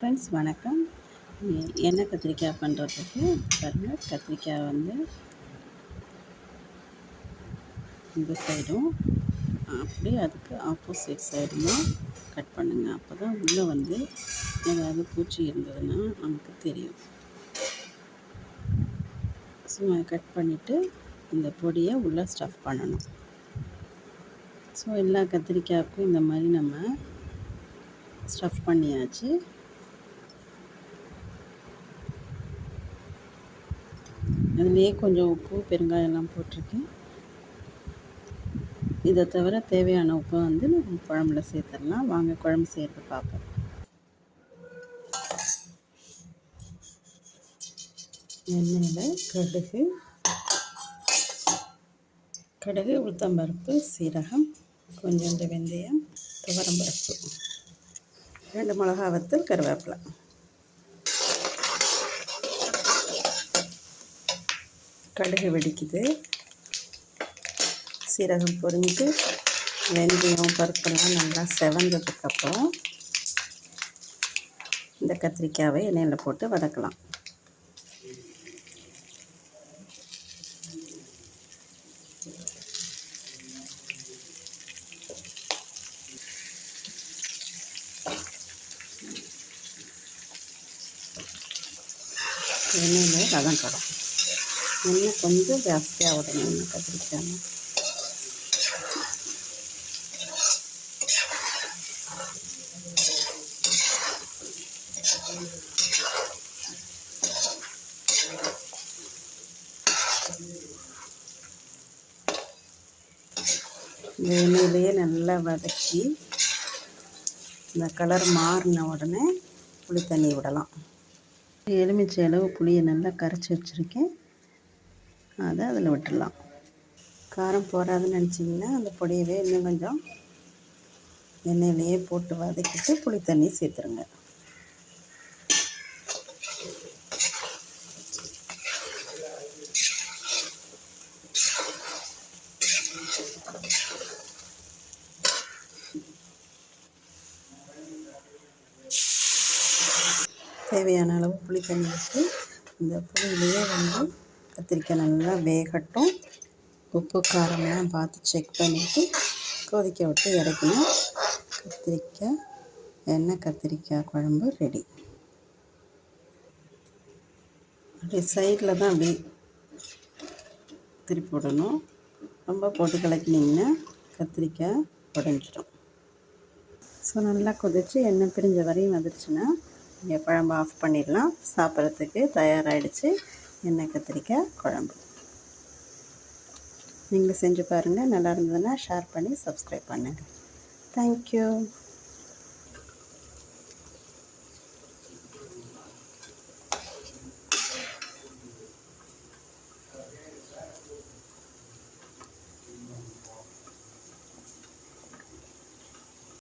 Friends வணக்கம். எண்ணெய் கத்திரிக்காய் பண்ணுறதுக்கு பாருங்கள் கத்திரிக்காய் வந்து இந்த சைடும் அப்படியே அதுக்கு ஆப்போசிட் சைடுமா கட் பண்ணுங்கள் அப்போ தான் உள்ளே வந்து ஏதாவது பூச்சி இருந்ததுன்னா நமக்கு தெரியும். ஸோ கட் பண்ணிவிட்டு இந்த பொடியை உள்ளே ஸ்டஃப் பண்ணணும். ஸோ எல்லா கத்திரிக்காய்க்கும் இந்த மாதிரி நம்ம ஸ்டஃப் பண்ணியாச்சு. அதுலேயே கொஞ்சம் உப்பு பெருங்காயம்லாம் போட்டிருக்கேன். இதை தவிர தேவையான உப்பை வந்து நம்ம குழம்புல சேர்த்துடலாம். வாங்க குழம்பு செய்கிறது பார்ப்போம். எண்ணெயில் கடுகு கடுகு உளுத்தம்பருப்பு சீரகம் கொஞ்சோண்டு வெந்தயம் துவரம்பருப்பு ரெண்டு மிளகா வத்தல் கருவேப்பிலை. கடுகு வெடிக்குது. சீரகம் பொரிஞ்சு வெந்தயம் பருப்பெல்லாம் நல்லா செவந்ததுக்கப்புறம் இந்த கத்திரிக்காவை எண்ணெயில் போட்டு வதக்கலாம். எண்ணெயில் வதங்கலாம் எண்ணெய் கொஞ்சம் ஜாஸ்தியாக விடணும் எண்ணெய் கத்திரிக்காய் எண்ணெயிலேயே நல்லா வதக்கி இந்த கலர் மாறின உடனே புளி தண்ணி விடலாம். எலுமிச்சை அளவு புளியை நல்லா கரைச்சி வச்சுருக்கேன். அதை அதில் விட்டுடலாம். காரம் போகாதுன்னு நினச்சிங்கன்னா அந்த பொடியவே இன்னும் கொஞ்சம் எண்ணெயிலேயே போட்டு வதக்கிட்டு புளி தண்ணி சேர்த்துருங்க. தேவையான அளவு புளி தண்ணி வச்சு இந்த புளியிலேயே வந்து கத்திரிக்காய் நல்லா வேகட்டும். உப்பு காரம்லாம் பார்த்து செக் பண்ணிவிட்டு கொதிக்க விட்டு இறக்கினா கத்திரிக்காய் எண்ணெய் கத்திரிக்காய் குழம்பு ரெடி அப்படியே சைடில் தான் அப்படியே திருப்பி விடணும். ரொம்ப போட்டு கலக்கினீங்கன்னா கத்திரிக்காய் உடஞ்சிடும். ஸோ நல்லா கொதித்து எண்ணெய் பிரிஞ்ச வரையும் வந்துடுச்சுன்னா நீங்கள் குழம்பு ஆஃப் பண்ணிடலாம். சாப்பிட்றதுக்கு தயாராகிடுச்சு எண்ணெய் கத்திரிக்காய் குழம்பு. நீங்களும் செஞ்சு பாருங்கள் நல்லா இருந்ததுன்னா ஷேர் பண்ணி சப்ஸ்கிரைப் பண்ணுங்கள் தேங்க்யூ